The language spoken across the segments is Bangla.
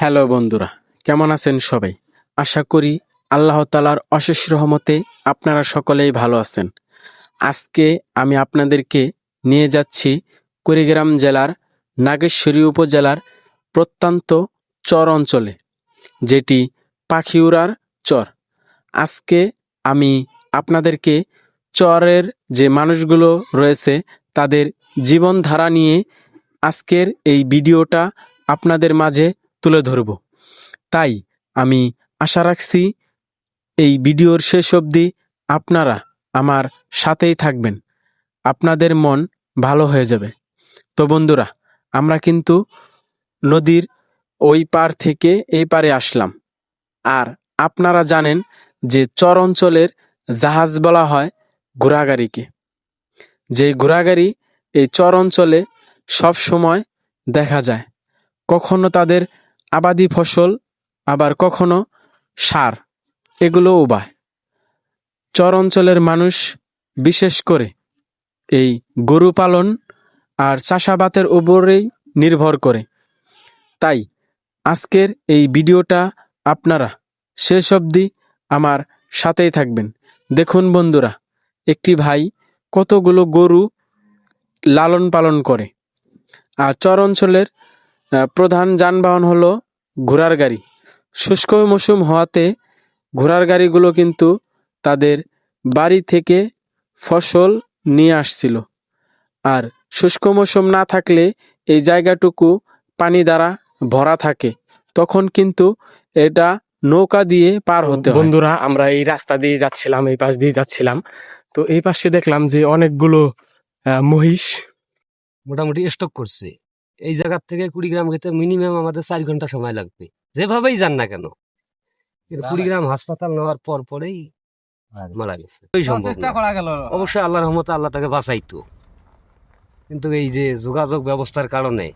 হ্যালো বন্ধুরা, কেমন আছেন সবাই? আশা করি আল্লাহ তালার অশেষ রহমতে আপনারা সকলেই ভালো আছেন। আজকে আমি আপনাদেরকে নিয়ে যাচ্ছি কুড়িগ্রাম জেলার নাগেশ্বরী উপজেলার প্রত্যন্ত চর অঞ্চলে, যেটি পাখিউড়ার চর। আজকে আমি আপনাদেরকে চরের যে মানুষগুলো রয়েছে, তাদের জীবনধারা নিয়ে আজকের এই ভিডিওটা আপনাদের মাঝে তুলে ধরব। তাই আমি আশা রাখছি এই ভিডিওর শেষ অবধি আপনারা আমার সাথেই থাকবেন। আপনাদের মন ভালো হয়ে যাবে। তো বন্ধুরা, আমরা কিন্তু নদীর ওই পার থেকে এই পারে আসলাম। আর আপনারা জানেন যে চর অঞ্চলের জাহাজ বলা হয় ঘোড়াগাড়িকে। যে ঘোড়াগাড়ি এই চর অঞ্চলে সব সময় দেখা যায়। কখনো তাদের আবাদি ফসল, আবার কখনো সার। এগুলো বায় চর অঞ্চলের মানুষ বিশেষ করে এই গরু পালন আর চাষাবাদের উপরেই নির্ভর করে। তাই আজকের এই ভিডিওটা আপনারা শেষ অবধি আমার সাথেই থাকবেন। দেখুন বন্ধুরা, একটি ভাই কতগুলো গরু লালন পালন করে। আর চর অঞ্চলের প্রধান যানবাহন হলো ঘোড়ার গাড়ি। শুষ্ক মৌসুম হওয়াতে ঘোড়ার গাড়িগুলো কিন্তু তাদের বাড়ি থেকে ফসল নিয়ে আসছিল। আর শুষ্ক মৌসুম না থাকলে এই জায়গাটুকু পানি দ্বারা ভরা থাকে। তখন কিন্তু এটা নৌকা দিয়ে পার হতে বন্ধুরা, আমরা এই রাস্তা দিয়ে যাচ্ছিলাম, এই পাশ দিয়ে যাচ্ছিলাম। তো এই পাশে দেখলাম যে অনেকগুলো মহিষ মোটামুটি স্টক করছে। এই জায়গার থেকে কুড়িগ্রাম যেতে মিনিমাম আমাদের চার ঘণ্টা সময় লাগবে। যেভাবেই যান না কেন। কিন্তু কুড়িগ্রাম হাসপাতাল নেওয়ার পর পরেই মারা গেছে। ওই সম্ভব অবশ্যই আল্লাহর রহমতে আল্লাহ তাকে বাঁচাইতো। কিন্তু এই যে যোগাযোগ ব্যবস্থার কারণে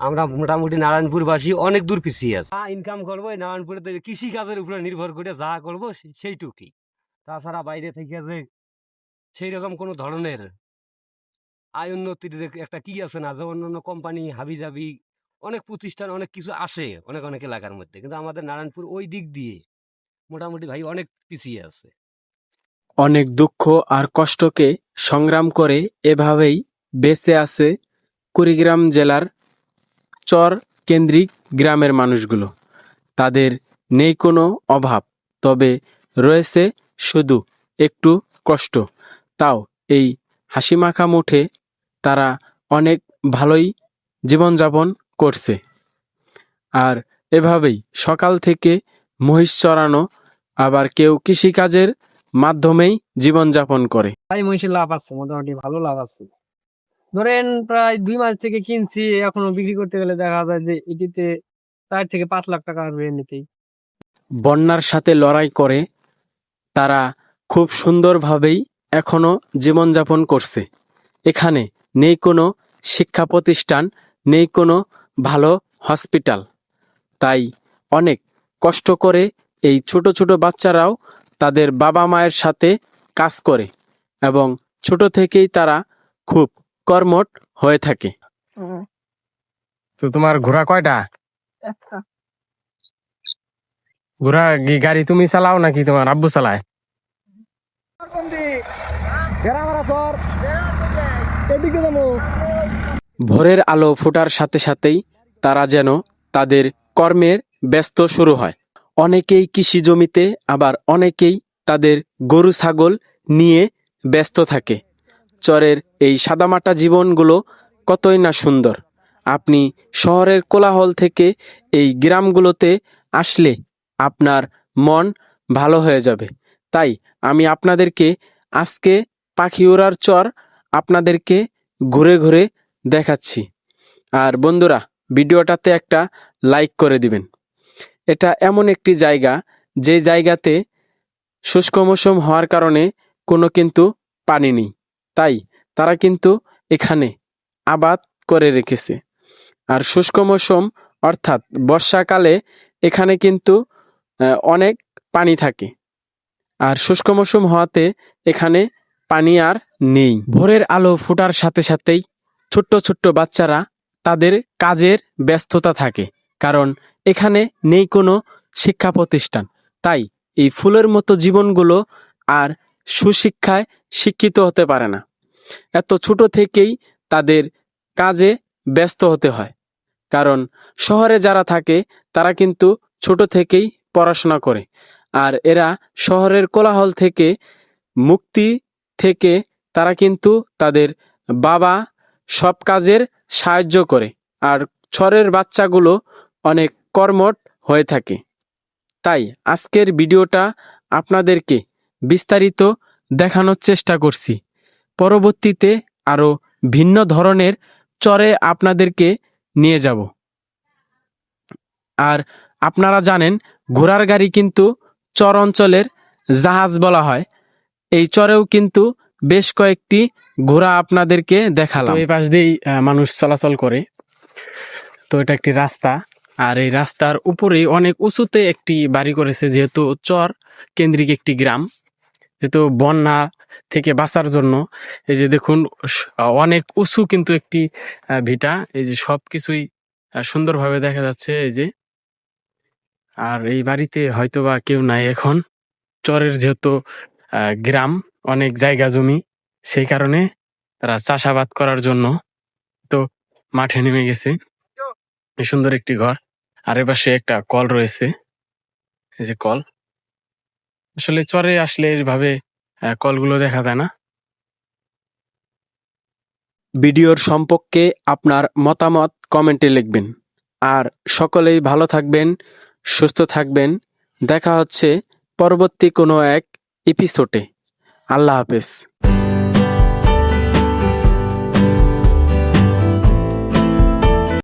আমরা মোটামুটি নারায়ণপুরবাসী অনেক দূর পিছিয়ে আছি। ইনকাম করব এই নারায়ণপুরে তো কৃষি কাজের উপরে নির্ভর করে যা করব সেইটুকুই। তাছাড়া বাইরে থেকে যে সেই রকম কোনো ধরনের আয় উন্নতির যে একটা কি আছে না, যে অন্যান্য কোম্পানি হাবি জাবি অনেক প্রতিষ্ঠান, অনেক কিছু আসে অনেক অনেক এলাকার মধ্যে। কিন্তু আমাদের নারায়ণপুর ওই দিক দিয়ে মোটামুটি ভাই অনেক পিছিয়ে আছে। অনেক দুঃখ আর কষ্টকে সংগ্রাম করে এভাবেই বেঁচে আছে কুড়িগ্রাম জেলার চর কেন্দ্রিক গ্রামের মানুষগুলো। তাদের নেই কোনো অভাব, তবে রয়েছে শুধু একটু কষ্ট। তাও এই হাসিমাখা মুঠে তারা অনেক ভালোই জীবনযাপন করছে। আর এভাবেই সকাল থেকে মহিষ চড়ানো আবার কেউ কৃষিকাজের মাধ্যমেই জীবনযাপন করে। তাই মহিষের লাভ আছে মোটামুটি ভালো লাভ আছে। ধরেন প্রায় দুই মাস থেকে কিনছি এখনও বিক্রি করতে গেলে দেখা যায় যে এটিতে চার থেকে পাঁচ লাখ টাকা আসবে এমনিতেই বন্যার সাথে লড়াই করে তারা খুব সুন্দরভাবেই এখনও জীবনযাপন করছে। এখানে নেই কোনো শিক্ষা প্রতিষ্ঠান নেই কোনো ভালো হসপিটাল। তাই অনেক কষ্ট করে এই ছোট ছোট বাচ্চারাও তাদের বাবা মায়ের সাথে কাজ করে এবং ছোট থেকেই তারা খুব কর্মট হয়ে থাকে। তো তোমার ঘোড়া কয়টা? ঘোড়া কি- গাড়ি তুমি চালাও নাকি তোমার আব্বু চালায়? ভোরের আলো ফোটার সাথে সাথেই তারা যেন তাদের কর্মের ব্যস্ত শুরু হয়। অনেকেই কৃষি জমিতে, আবার অনেকেই তাদের গরু, ছাগল নিয়ে ব্যস্ত থাকে। চরের এই সাদামাটা জীবনগুলো কতই না সুন্দর। আপনি শহরের কোলাহল থেকে এই গ্রামগুলোতে আসলে আপনার মন ভালো হয়ে যাবে। তাই আমি আপনাদেরকে আজকে পাখি ওড়ার চর আপনাদেরকে ঘুরে ঘুরে দেখাচ্ছি। আর বন্ধুরা, ভিডিওটাতে একটা লাইক করে দিবেন। এটা এমন একটি জায়গা, যে জায়গাতে শুষ্ক মৌসুম হওয়ার কারণে কোনো কিন্তু পানি নেই। তাই তারা কিন্তু এখানে আবাদ করে রেখেছে। আর শুষ্ক মৌসুম, অর্থাৎ বর্ষাকালে এখানে কিন্তু অনেক পানি থাকে। আর শুষ্ক মৌসুম হওয়াতে এখানে পানি আর নেই। ভোরের আলো ফোটার সাথে সাথেই ছোট্ট ছোট্ট বাচ্চারা তাদের কাজের ব্যস্ততা থাকে, কারণ এখানে নেই কোনো শিক্ষা প্রতিষ্ঠান। তাই এই ফুলের মতো জীবনগুলো আর সুশিক্ষায় শিক্ষিত হতে পারে না। এত ছোট থেকেই তাদের কাজে ব্যস্ত হতে হয়, কারণ শহরে যারা থাকে তারা কিন্তু ছোট থেকেই পড়াশোনা করে, আর এরা শহরের কোলাহল থেকে মুক্তি থেকে তারা কিন্তু তাদের বাবা সব কাজের সাহায্য করে। আর ছরের বাচ্চাগুলো অনেক কর্মট হয়ে থাকে। তাই আজকের ভিডিওটা আপনাদেরকে বিস্তারিত দেখানোর চেষ্টা করছি। পরবর্তীতে আরও ভিন্ন ধরনের চরে আপনাদেরকে নিয়ে যাব। আর আপনারা জানেন, ঘোড়ার গাড়ি কিন্তু চর অঞ্চলের জাহাজ বলা হয়। এই চরেও কিন্তু বেশ কয়েকটি ঘোড়া আপনাদেরকে দেখালাম। এই পাশ দিয়েই মানুষ চলাচল করে। তো এটা একটি রাস্তা। আর এই রাস্তার উপরেই অনেক উঁচুতে একটি বাড়ি করেছে, যেহেতু চর কেন্দ্রিক একটি গ্রাম। যেহেতু বন্যা থেকে বাঁচার জন্য, এই যে দেখুন অনেক উঁচু কিন্তু একটি ভিটা। এই যে সব কিছুই সুন্দরভাবে দেখা যাচ্ছে, এই যে। আর এই বাড়িতে হয়তোবা কেউ নাই এখন। চরের যেহেতু গ্রাম অনেক জায়গা জমি সেই কারণে তারা চাষাবাদ করার জন্য তো মাঠে নেমে গেছে। সুন্দর একটি ঘর। আর পাশে একটা কল রয়েছে। এই যে কল। আসলে চরে আসলে এইভাবে আহ, কলগুলো দেখা যায় না। ভিডিওর সম্পর্কে আপনার মতামত কমেন্টে লিখবেন। আর সকলেই ভালো থাকবেন সুস্থ থাকবেন। দেখা হচ্ছে পরবর্তী কোনো এক এপিসোডে। আল্লাহ হাফেজ।